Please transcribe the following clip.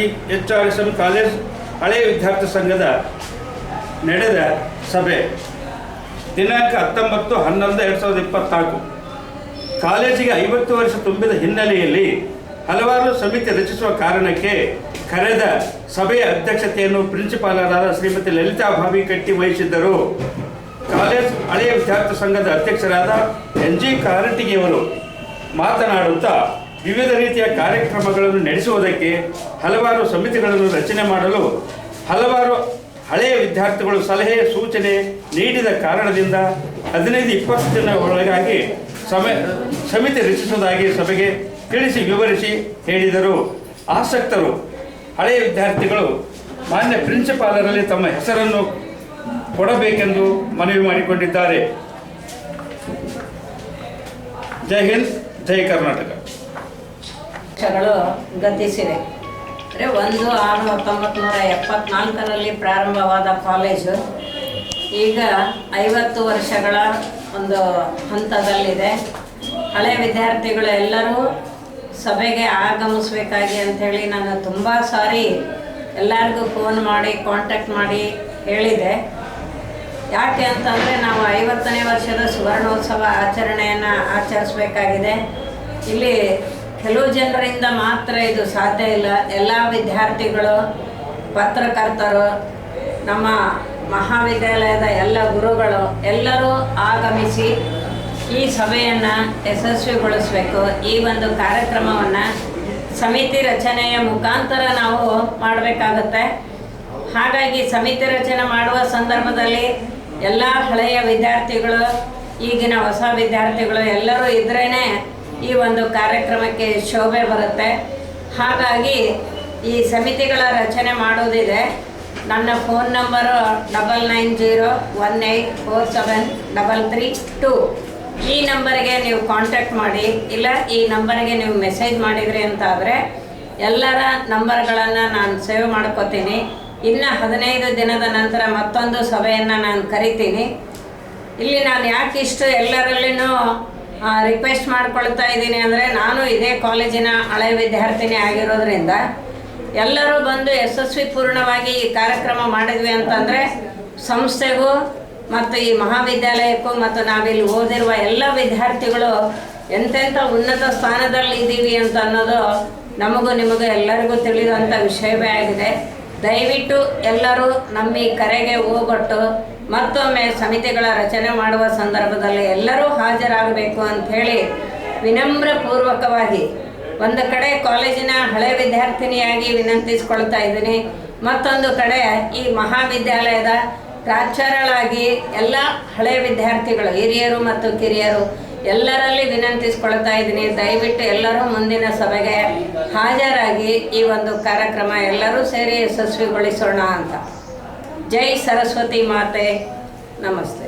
Shri H R S M college ಹಳೆಯ ವಿದ್ಯಾರ್ಥಿ ಸಂಘದ ನಡೆದ ಸಭೆ. ದಿನಾಂಕ ಹತ್ತೊಂಬತ್ತು ಹನ್ನೊಂದು ಎರಡು ಸಾವಿರದ ಇಪ್ಪತ್ನಾಲ್ಕು. ಕಾಲೇಜಿಗೆ ಐವತ್ತು ವರ್ಷ ತುಂಬಿದ ಹಿನ್ನೆಲೆಯಲ್ಲಿ ಹಲವಾರು ಸಮಿತಿ ರಚಿಸುವ ಕಾರಣಕ್ಕೆ ಕರೆದ ಸಭೆಯ ಅಧ್ಯಕ್ಷತೆಯನ್ನು ಪ್ರಿನ್ಸಿಪಾಲರಾದ ಶ್ರೀಮತಿ ಲಲಿತಾ ಭಾವಿ ಕಟ್ಟಿ ವಹಿಸಿದ್ದರು. ಕಾಲೇಜ್ ಹಳೆಯ ವಿದ್ಯಾರ್ಥಿ ಸಂಘದ ಅಧ್ಯಕ್ಷರಾದ ಎನ್ ಜಿ ಕಾರಟಗಿಯವರು ಮಾತನಾಡುತ್ತಾ ವಿವಿಧ ರೀತಿಯ ಕಾರ್ಯಕ್ರಮಗಳನ್ನು ನಡೆಸುವುದಕ್ಕೆ ಹಲವಾರು ಸಮಿತಿಗಳನ್ನು ರಚನೆ ಮಾಡಲು ಹಲವಾರು ಹಳೆಯ ವಿದ್ಯಾರ್ಥಿಗಳು ಸಲಹೆ, ಸೂಚನೆ ನೀಡಿದ ಕಾರಣದಿಂದ ಹದಿನೈದು ಇಪ್ಪತ್ತು ದಿನ ಒಳಗಾಗಿ ಸಮ, ಸಮಿತಿ ರಚಿಸುವುದಾಗಿ ಸಭೆಗೆ ತಿಳಿಸಿ ವಿವರಿಸಿ ಹೇಳಿದರು. ಆಸಕ್ತರು, ಹಳೆಯ ವಿದ್ಯಾರ್ಥಿಗಳು ಮಾನ್ಯ ಪ್ರಿನ್ಸಿಪಾಲರಲ್ಲಿ ತಮ್ಮ ಹೆಸರನ್ನು ಕೊಡಬೇಕೆಂದು ಮನವಿ ಮಾಡಿಕೊಂಡಿದ್ದಾರೆ. ಜೈ ಹಿಂದ್, ಜೈ ಕರ್ನಾಟಕ. ವರ್ಷಗಳು ಗತಿಸಿದೆ. ಅಂದರೆ ಒಂದು ಆರು ಹತ್ತೊಂಬತ್ತು ನೂರ ಎಪ್ಪತ್ನಾಲ್ಕರಲ್ಲಿ ಪ್ರಾರಂಭವಾದ ಕಾಲೇಜು. ಈಗ ಐವತ್ತು ವರ್ಷಗಳ ಒಂದು ಹಂತದಲ್ಲಿದೆ. ಹಳೆ ವಿದ್ಯಾರ್ಥಿಗಳು ಎಲ್ಲರೂ ಸಭೆಗೆ ಆಗಮಿಸಬೇಕಾಗಿ ಅಂಥೇಳಿ ನಾನು ತುಂಬ ಸಾರಿ ಎಲ್ಲರಿಗೂ ಫೋನ್ ಮಾಡಿ ಕಾಂಟ್ಯಾಕ್ಟ್ ಮಾಡಿ ಹೇಳಿದೆ. ಯಾಕೆ ಅಂತಂದರೆ ನಾವು ಐವತ್ತನೇ ವರ್ಷದ ಸುವರ್ಣೋತ್ಸವ ಆಚರಣೆಯನ್ನು ಆಚರಿಸಬೇಕಾಗಿದೆ. ಇಲ್ಲಿ ಕೆಲವು ಜನರಿಂದ ಮಾತ್ರ ಇದು ಸಾಧ್ಯ ಇಲ್ಲ. ಎಲ್ಲ ವಿದ್ಯಾರ್ಥಿಗಳು, ಪತ್ರಕರ್ತರು, ನಮ್ಮ ಮಹಾವಿದ್ಯಾಲಯದ ಎಲ್ಲ ಗುರುಗಳು ಎಲ್ಲರೂ ಆಗಮಿಸಿ ಈ ಸಭೆಯನ್ನು ಯಶಸ್ವಿಗೊಳಿಸಬೇಕು. ಈ ಒಂದು ಕಾರ್ಯಕ್ರಮವನ್ನು ಸಮಿತಿ ರಚನೆಯ ಮುಖಾಂತರ ನಾವು ಮಾಡಬೇಕಾಗತ್ತೆ. ಹಾಗಾಗಿ ಸಮಿತಿ ರಚನೆ ಮಾಡುವ ಸಂದರ್ಭದಲ್ಲಿ ಎಲ್ಲ ಹಳೆಯ ವಿದ್ಯಾರ್ಥಿಗಳು, ಈಗಿನ ಹೊಸ ವಿದ್ಯಾರ್ಥಿಗಳು ಎಲ್ಲರೂ ಇದ್ರೇ ಈ ಒಂದು ಕಾರ್ಯಕ್ರಮಕ್ಕೆ ಶೋಭೆ ಬರುತ್ತೆ. ಹಾಗಾಗಿ ಈ ಸಮಿತಿಗಳ ರಚನೆ ಮಾಡೋದಿದೆ. ನನ್ನ phone number double nine zero one eight four seven double three two. ಈ ನಂಬರ್ಗೆ ನೀವು ಕಾಂಟ್ಯಾಕ್ಟ್ ಮಾಡಿ, ಇಲ್ಲ ಈ ನಂಬರ್ಗೆ ನೀವು ಮೆಸೇಜ್ ಮಾಡಿದ್ರಿ ಅಂತ ಆದರೆ ಎಲ್ಲರ ನಂಬರ್ಗಳನ್ನು ನಾನು ಸೇವ್ ಮಾಡ್ಕೋತೀನಿ. ಇನ್ನು ಹದಿನೈದು ದಿನದ ನಂತರ ಮತ್ತೊಂದು ಸಭೆಯನ್ನು ನಾನು ಕರಿತೀನಿ. ಇಲ್ಲಿ ನಾನು ಯಾಕೆ ಇಷ್ಟು ಎಲ್ಲರಲ್ಲಿನೂ ರಿಕ್ವೆಸ್ಟ್ ಮಾಡ್ಕೊಳ್ತಾ ಇದ್ದೀನಿ ಅಂದರೆ ನಾನು ಇದೇ ಕಾಲೇಜಿನ ಹಳೆ ವಿದ್ಯಾರ್ಥಿನಿ ಆಗಿರೋದ್ರಿಂದ ಎಲ್ಲರೂ ಬಂದು ಯಶಸ್ವಿ ಪೂರ್ಣವಾಗಿ ಈ ಕಾರ್ಯಕ್ರಮ ಮಾಡಿದ್ವಿ ಅಂತಂದರೆ ಸಂಸ್ಥೆಗೂ ಮತ್ತು ಈ ಮಹಾವಿದ್ಯಾಲಯಕ್ಕೂ ಮತ್ತು ನಾವಿಲ್ಲಿ ಓದಿರುವ ಎಲ್ಲ ವಿದ್ಯಾರ್ಥಿಗಳು ಎಂತೆಂಥ ಉನ್ನತ ಸ್ಥಾನದಲ್ಲಿ ಇದ್ದೀವಿ ಅಂತ ಅನ್ನೋದು ನಮಗೂ ನಿಮಗೂ ಎಲ್ಲರಿಗೂ ತಿಳಿದಂಥ ವಿಷಯವೇ ಆಗಿದೆ. ದಯವಿಟ್ಟು ಎಲ್ಲರೂ ನಮ್ಮ ಈ ಕರೆಗೆ ಹೋಗೊಟ್ಟು ಮತ್ತೊಮ್ಮೆ ಸಮಿತಿಗಳ ರಚನೆ ಮಾಡುವ ಸಂದರ್ಭದಲ್ಲಿ ಎಲ್ಲರೂ ಹಾಜರಾಗಬೇಕು ಅಂತ ಹೇಳಿ ವಿನಮ್ರ ಪೂರ್ವಕವಾಗಿ ಒಂದು ಕಡೆ ಕಾಲೇಜಿನ ಹಳೆ ವಿದ್ಯಾರ್ಥಿನಿಯಾಗಿ ವಿನಂತಿಸಿಕೊಳ್ತಾ ಇದ್ದೀನಿ. ಮತ್ತೊಂದು ಕಡೆ ಈ ಮಹಾವಿದ್ಯಾಲಯದ ಪ್ರಾಚಾರ್ಯಳಾಗಿ ಎಲ್ಲ ಹಳೆ ವಿದ್ಯಾರ್ಥಿಗಳು, ಹಿರಿಯರು ಮತ್ತು ಕಿರಿಯರು ಎಲ್ಲರಲ್ಲಿ ವಿನಂತಿಸ್ಕೊಳ್ತಾ ಇದ್ದೀನಿ. ದಯವಿಟ್ಟು ಎಲ್ಲರೂ ಮುಂದಿನ ಸಭೆಗೆ ಹಾಜರಾಗಿ ಈ ಒಂದು ಕಾರ್ಯಕ್ರಮ ಎಲ್ಲರೂ ಸೇರಿ ಯಶಸ್ವಿಗೊಳಿಸೋಣ ಅಂತ. ಜೈ ಸರಸ್ವತಿ ಮಾತೆ ನಮಸ್ತೆ